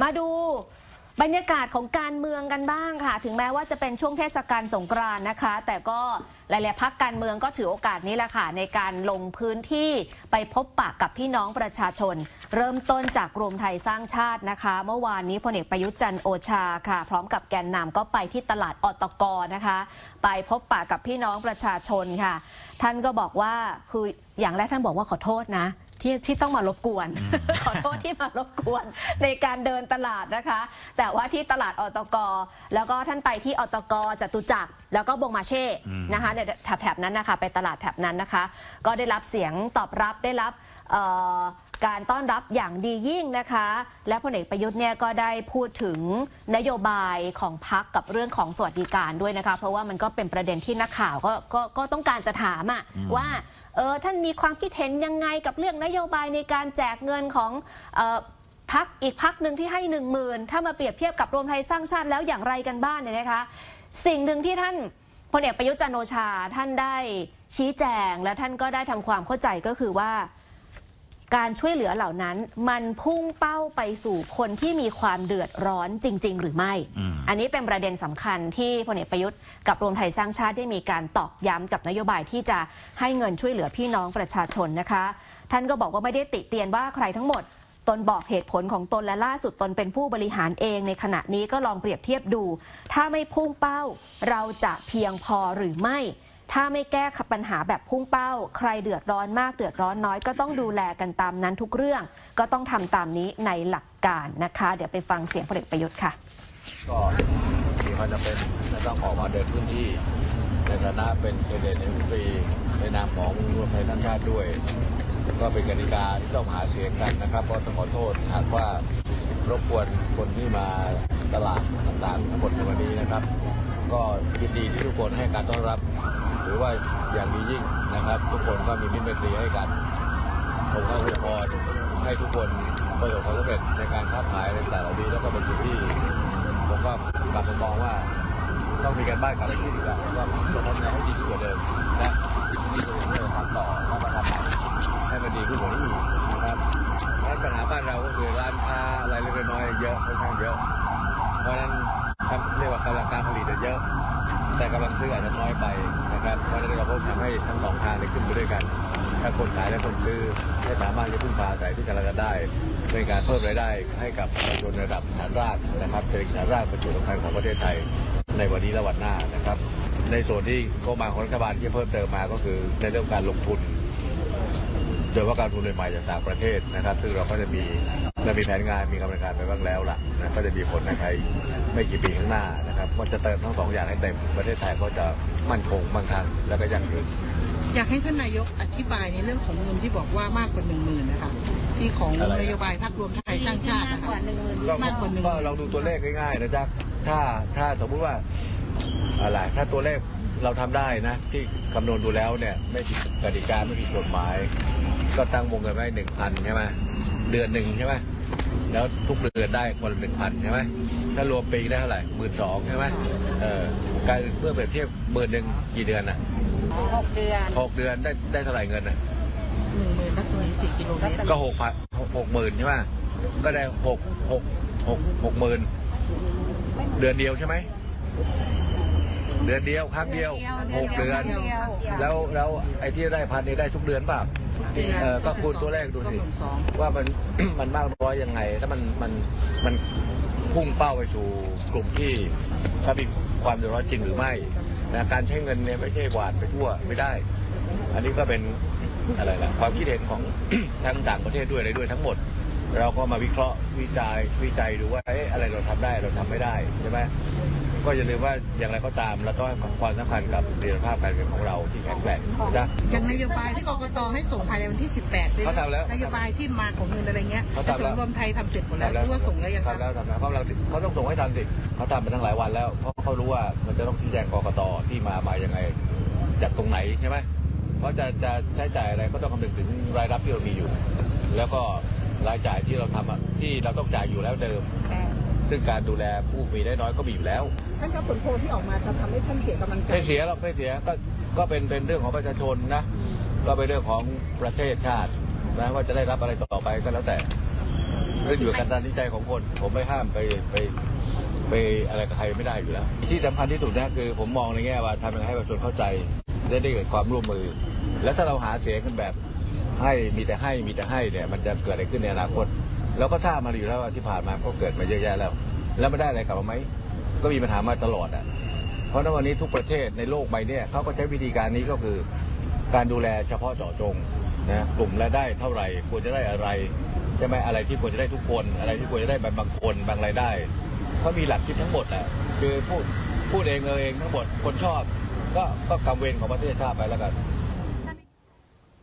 มาดูบรรยากาศของการเมืองกันบ้างค่ะ ถึงแม้ว่าจะเป็นช่วงเทศกาลสงกรานต์นะคะ แต่ก็หลาย ๆพักการเมืองก็ถือโอกาสนี้แหละค่ะ ในการลงพื้นที่ไปพบปะกับพี่น้องประชาชน เริ่มต้นจากรวมไทยสร้างชาตินะคะ เมื่อวานนี้พลเอกประยุทธ์จันทร์โอชาค่ะ พร้อมกับแกนนำก็ไปที่ตลาดอตกนะคะ ไปพบปะกับพี่น้องประชาชนค่ะ ท่านก็บอกว่าคืออย่างแรกท่านบอกว่าขอโทษนะ ที่ที่ต้องมารบกวน ขอโทษที่มารบกวนในการเดินตลาดนะคะ แต่ว่าที่ตลาดอตก แล้วก็ท่านไปที่อตกจตุจักรแล้วก็บงมาเช่นะคะในแถบแถบๆนั้นนะคะ ไปตลาดแถบนั้นนะคะ ก็ได้รับเสียงตอบรับได้รับเอ่อ การต้อนรับอย่างดียิ่งนะคะ และพลเอกประยุทธ์เนี่ยก็ได้พูดถึงนโยบายของพักกับเรื่องของสวัสดิการด้วยนะคะ เพราะว่ามันก็เป็นประเด็นที่นักข่าวก็ก็ก็ต้องการจะถามอะว่าเออท่านมีความคิดเห็นยังไงกับเรื่องนโยบายในการแจกเงินของเออพักอีกพักหนึ่งที่ให้หนึ่งหมื่นถ้ามาเปรียบเทียบกับรวมไทยสร้างชาติแล้วอย่างไรกันบ้างเนี่ยนะคะ สิ่งหนึ่งที่ท่านพลเอกประยุทธ์จันทร์โอชาท่านได้ชี้แจงและท่านก็ได้ทำความเข้าใจก็คือว่า การช่วยเหลือเหล่านั้น มันพุ่งเป้าไปสู่คนที่มีความเดือดร้อนจริง ๆ หรือไม่อืมอันนี้เป็นประเด็นสำคัญที่พลเอกประยุทธ์กับรวมไทยสร้างชาติได้มีการตอกย้ำกับนโยบายที่จะให้เงินช่วยเหลือพี่น้องประชาชนนะคะ ท่านก็บอกว่าไม่ได้ติเตียนว่าใครทั้งหมดตนบอกเหตุผลของตนและล่าสุดตนเป็นผู้บริหารเองในขณะนี้ก็ลองเปรียบเทียบดู ถ้าไม่พุ่งเป้า เราจะเพียงพอหรือไม่ ถ้าไม่แก้ปัญหาแบบพุ่งเป้า ใครเดือดร้อนมากเดือดร้อนน้อยก็ต้องดูแลกันตามนั้นทุกเรื่อง ก็ต้องทำตามนี้ในหลักการนะคะ เดี๋ยวไปฟังเสียงพลเอกประยุทธ์ค่ะก็มีความจำเป็นจะต้องออกมาเดินพื้นที่ในฐานะเป็นเดเดนในตรีในนามของรวมไทยสร้างชาติด้วย ก็เป็นกติกาที่ต้องหาเสียงกันนะครับก็ต้องขอโทษหากว่ารบกวนคนที่มาตลาดต่างๆทั้งหมดในวันนี้นะครับ ก็ยินดีที่ทุกคนให้การต้อนรับ หรือว่าอย่างดียิ่งนะครับ ทุกคนก็มีมิตรไมตรีให้กันผมก็อวยพรให้ทุกคนประสบความสำเร็จในการค้าขายในแต่ละดีแล้วก็เป็นจุดที่ผมก็กลับมามองว่าต้องมีการบ้านกลับไปที่ดีกว่าว่าต้องทำงานให้ดีขึ้นกว่าเดิมนะนี่คือสิ่งที่เราทำต่อแล้วมาทำใหม่ให้มันดีขึ้นกว่านี้นะครับงั้นปัญหาบ้านเราก็คือร้านค้าอะไรเล็กน้อยเยอะค่อนข้างเยอะ เพราะนั้นเรียกว่ากำลังการผลิตเยอะ แต่กำลังซื้ออาจจะน้อยไปนะครับ เพราะฉะนั้นเราก็ทำให้ทั้งสองทางเนี่ยขึ้นไปด้วยกันทั้งคนขายและคนซื้อให้สามารถจะพึ่งพาอาศัยที่กันและกันได้เป็นการเพิ่มรายได้ให้กับประชาชนระดับฐานรากนะครับเศรษฐกิจฐานรากเป็นจุดสำคัญของประเทศไทยในวันนี้และวันหน้านะครับ ในส่วนที่งบประมาของรัฐบาลที่เพิ่มเติมมาก็คือในเรื่องการลงทุนโดยเฉพาะการลงทุนใหม่ๆจากต่างประเทศนะครับ ซึ่งเราก็จะมีเรามีแผนงานมีกำลังการไปบ้างแล้วล่ะ นะก็จะมีผลในไทยไม่กี่ปีข้างหน้านะครับก็จะเติมทั้งสองอย่างให้เต็มประเทศไทยก็จะมั่นคงมั่งคั่งแล้วก็ยั่งยืนอยากให้ท่านนายกอธิบายในเรื่องของเงินที่บอกว่ามากกว่าหนึ่งหมื่นนะคะที่ของอะไรนะนโยบายพรรครวมไทยสร้างชาตินะคะก็มากกว่าหนึ่งก็เราดูตัวเลขง่ายๆนะจ๊ะถ้าถ้าสมมุติว่าอะไรถ้าตัวเลขเราทำได้นะที่คำนวณดูแล้วเนี่ยไม่ผิดกติกาไม่ผิดกฎหมาย ก็ตั้งวงเงินไว้หนึ่งพันใช่ไหมเดือนหนึ่งใช่ไหม แล้วทุกเดือนได้คนละหนึ่งพันใช่ไหมถ้ารวมปีได้เท่าไหร่หมื่นสองใช่ไหมเออการเมื่อเปรียบเทียบหมื่นหนึ่งกี่เดือนน่ะหกเดือนหกเดือนได้ได้เท่าไหร่เงินน่ะหนึ่งหมื่นรัศมีสี่กิโลเมตรก็หกพันหกหมื่นใช่ไหมก็ได้หกหกหกหกหมื่นเดือนเดียวใช่ไหม เดือนเดียวครั้งเดียวหกเดือน แล้วแล้วไอ้ที่ได้พันนี่ได้ทุกเดือนเปล่าเดือนเออก็คูณตัวเลขดูสิก็หมื่นสองว่ามันมันมากน้อยยังไงถ้ามันมันมันพุ่งเป้าไปสู่กลุ่มที่เขามีความเดือดร้อนจริงหรือไม่นะการใช้เงินเนี่ยไม่ใช่หวานไปทั่วไม่ได้ อันนี้ก็เป็นอะไรนะความคิดเห็นของทั้งต่างประเทศด้วยอะไรด้วยทั้งหมด เราก็มาวิเคราะห์วิจัยวิจัยดูว่าเอ๊ะอะไรเราทำได้เราทำไม่ได้ใช่ไหม ก็อย่าลืมว่าอย่างไรก็ตามเราต้องให้ความสำคัญกับเสถียรภาพการเงินของเราที่แข็งแกร่งนะอย่างนโยบายที่กกตให้ส่งภายในวันที่ 18ด้วยเขาทำแล้วนโยบายที่มาของเงินอะไรเงี้ยเขาแต่ทำส่แล้ววนรวมไทยทำเสร็จหมดแล้วที่ว่าส่งแล้วยังครัทำแล้วทำแล้วเพราะเราเขาต้องส่งให้ทันสิเขาทำมาตั้งหลายวันแล้ว เพราะเขารู้ว่ามันจะต้องชี้แจงกกตที่มามายังไงจากตรงไหนใช่ไหมเพราะจะจะใช้จ่ายอะไรก็ต้องคำนึงถึงรายรับที่เรามีอยู่ แล้วก็รายจ่ายที่เราทำอะที่เราต้องจ่ายอยู่แล้วเดิม ซึ่งการดูแลผู้มีได้น้อยก็มีอยู่แล้ว ท่านครับผลโพลที่ออกมาจะทำให้ท่านเสียกำลังใจไม่เสียหรอกไม่เสียก็ก็เป็นเป็นเรื่องของประชาชนนะ ก็เป็นเรื่องของประเทศชาตินะว่าจะได้รับอะไรต่อไปก็แล้วแต่ขึ้นอยู่กับการตัดสินใจของคน ผมไม่ห้ามไปไปไปอะไรกับใครไม่ได้อยู่แล้ว ที่สำคัญที่สุดนะคือ ผมมองในแง่ว่าทำยังไงให้ประชาชนเข้าใจได้ได้เกิดความร่วมมือ แล้วถ้าเราหาเสียงกันแบบให้มีแต่ให้มีแต่ให้เนี่ยมันจะเกิดอะไรขึ้นในอนาคต เราก็ทราบมาอยู่แล้วว่าที่ผ่านมาก็เกิดมาเยอะแยะแล้ว แล้วไม่ได้อะไรกลับมาไหมก็มีปัญหามาตลอดอะ เพราะในวันนี้ทุกประเทศในโลกใบนี้เขาก็ใช้วิธีการนี้ก็คือ การดูแลเฉพาะเจาะจงนะกลุ่มรายได้เท่าไหร่ควรจะได้อะไรใช่ไหมอะไรที่ควรจะได้ทุกคน อะไรที่ควรจะได้บางคนบางรายได้เขามีหลักคิดทั้งหมดแหละคือพูดพูดเองเออเองทั้งหมดคนชอบ ก็ก็กำเวรของประเทศชาติไปแล้วกัน